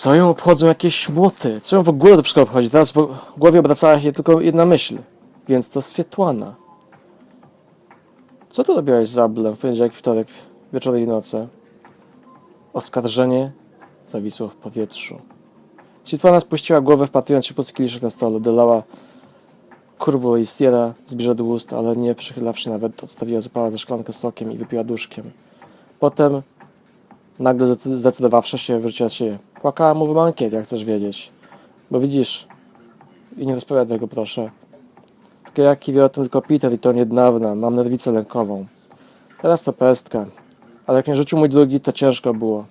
Co ją obchodzą jakieś młoty? Co ją w ogóle to wszystko obchodzi? Teraz w głowie obracała się tylko jedna myśl. Więc to Swietłana. Co tu robiłaś z Ablem w poniedziałek wtorek, wieczorem i nocy? Oskarżenie zawisło w powietrzu. Swietłana spuściła głowę, wpatrując się pod kieliszek na stole. Dolała kurwo i Sierra zbliża do ust, ale nie przychylawszy nawet, odstawiła zapała ze szklankę sokiem i wypiła duszkiem. Potem, nagle zdecy- zdecydowawszy się, z siebie. Płakała mu w mankiet, jak chcesz wiedzieć. Bo widzisz, i nie rozpowiadaj go proszę. W kajaki wie o tym tylko Peter i to niedawna, mam nerwicę lękową. Teraz to pestka. Ale jak mnie rzucił mój drugi, to ciężko było.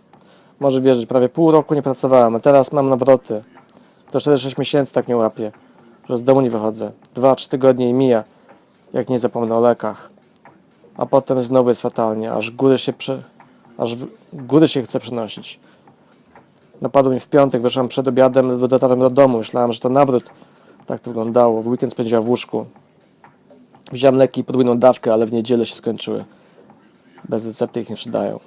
Może wierzyć, prawie pół roku nie pracowałem, a teraz mam nawroty. Co 4-6 miesięcy tak nie łapię, że z domu nie wychodzę. Dwa, trzy tygodnie i mija, jak nie zapomnę o lekach. A potem znowu jest fatalnie, aż góry się prze... aż w... góry się chce przenosić. Napadło mi w piątek, wyszłam przed obiadem, dotarłem do domu. Myślałem, że to nawrót. Tak to wyglądało. W weekend spędziłam w łóżku. Wziąłem leki podwójną dawkę, ale w niedzielę się skończyły. Bez recepty ich nie przydają.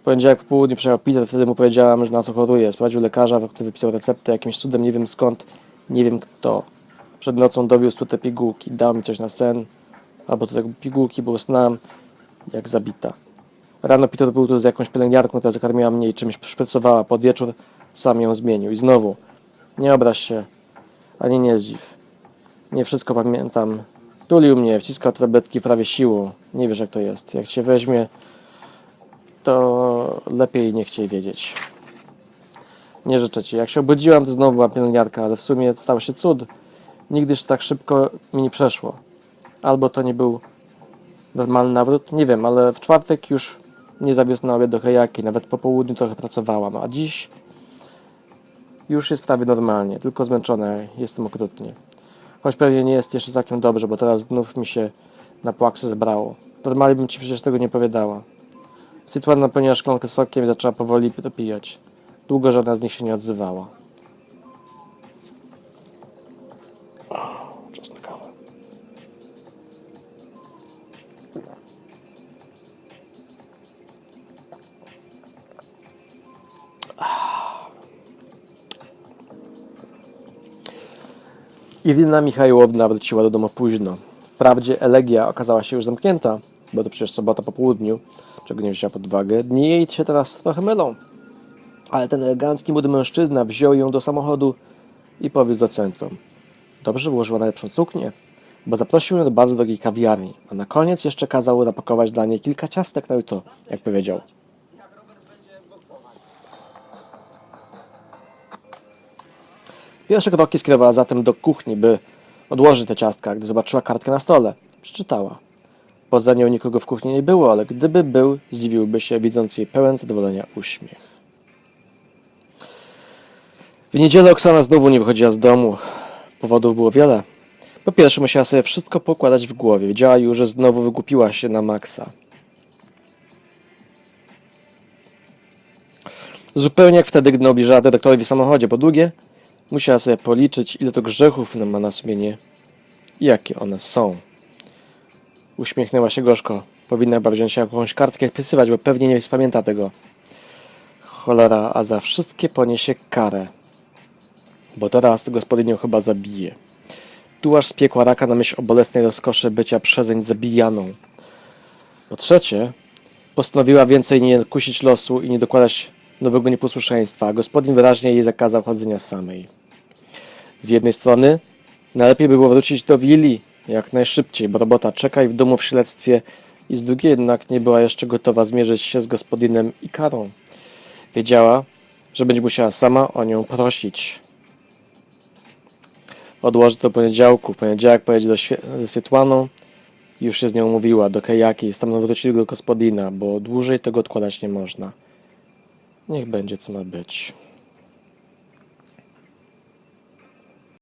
W poniedziałek po południu przyjechał Peter, wtedy mu powiedziałam, że na co choruję. Sprawdził lekarza, który wypisał receptę jakimś cudem, nie wiem skąd, nie wiem kto. Przed nocą dowiózł tu te pigułki, dał mi coś na sen, albo to tak pigułki, bo usnąłem jak zabita. Rano Peter był tu z jakąś pielęgniarką, która zakarmiła mnie i czymś szprycowała. Pod wieczór sam ją zmienił. I znowu, nie obraź się, ani nie zdziw. Nie wszystko pamiętam. Tulił mnie, wciskał tabletki prawie siłą. Nie wiesz jak to jest. Jak cię weźmie, to lepiej nie chciej wiedzieć. Nie życzę ci. Jak się obudziłam, to znowu była pielęgniarka, ale w sumie stał się cud. Nigdyż tak szybko mi nie przeszło. Albo to nie był normalny nawrót, nie wiem, ale w czwartek już nie zawiózł na obiad do kajaki, nawet po południu trochę pracowałam, a dziś już jest prawie normalnie, tylko zmęczona, jestem okrutnie. Choć pewnie nie jest jeszcze całkiem dobrze, bo teraz znów mi się na płaksy zebrało. Normalnie bym ci przecież tego nie powiedziała. Sytuacja napełniła szklankę sokiem i zaczęła powoli dopijać. Długo żadna z nich się nie odzywała. Irina Michajłowna wróciła do domu późno. Wprawdzie elegia okazała się już zamknięta, bo to przecież sobota po południu, czego nie wzięła pod uwagę. Dni jej się teraz trochę mylą. Ale ten elegancki młody mężczyzna wziął ją do samochodu i powiózł do centrum. Dobrze włożyła najlepszą suknię, bo zaprosił ją do bardzo drogiej kawiarni, a na koniec jeszcze kazał zapakować dla niej kilka ciastek na jutro, jak powiedział. Pierwsze kroki skierowała zatem do kuchni, by odłożyć te ciastka, gdy zobaczyła kartkę na stole. Przeczytała. Poza nią nikogo w kuchni nie było, ale gdyby był, zdziwiłby się, widząc jej pełen zadowolenia uśmiech. W niedzielę Oksana znowu nie wychodziła z domu. Powodów było wiele. Po pierwsze, musiała sobie wszystko pokładać w głowie. Wiedziała już, że znowu wygłupiła się na maksa. Zupełnie jak wtedy, gdy obliżała dyrektorowi w samochodzie. Po drugie, musiała sobie policzyć, ile to grzechów ma na sumienie i jakie one są. Uśmiechnęła się gorzko. Powinna chyba wziąć jakąś kartkę wpisywać, bo pewnie nie pamięta tego. Cholera, a za wszystkie poniesie karę. Bo teraz gospodynią chyba zabije. Tu aż spiekła raka na myśl o bolesnej rozkoszy bycia przezeń zabijaną. Po trzecie, postanowiła więcej nie kusić losu i nie dokładać nowego nieposłuszeństwa, a gospodyń wyraźnie jej zakazał chodzenia samej. Z jednej strony, najlepiej było wrócić do willi jak najszybciej, bo robota czeka i w domu w śledztwie, i z drugiej jednak nie była jeszcze gotowa zmierzyć się z gospodynem i karą. Wiedziała, że będzie musiała sama o nią prosić. Odłoży to poniedziałku. W poniedziałek pojedzie do świe- ze Swietłaną. Już się z nią mówiła do kajaki. Stamtąd wrócili do gospodina, bo dłużej tego odkładać nie można. Niech będzie co ma być.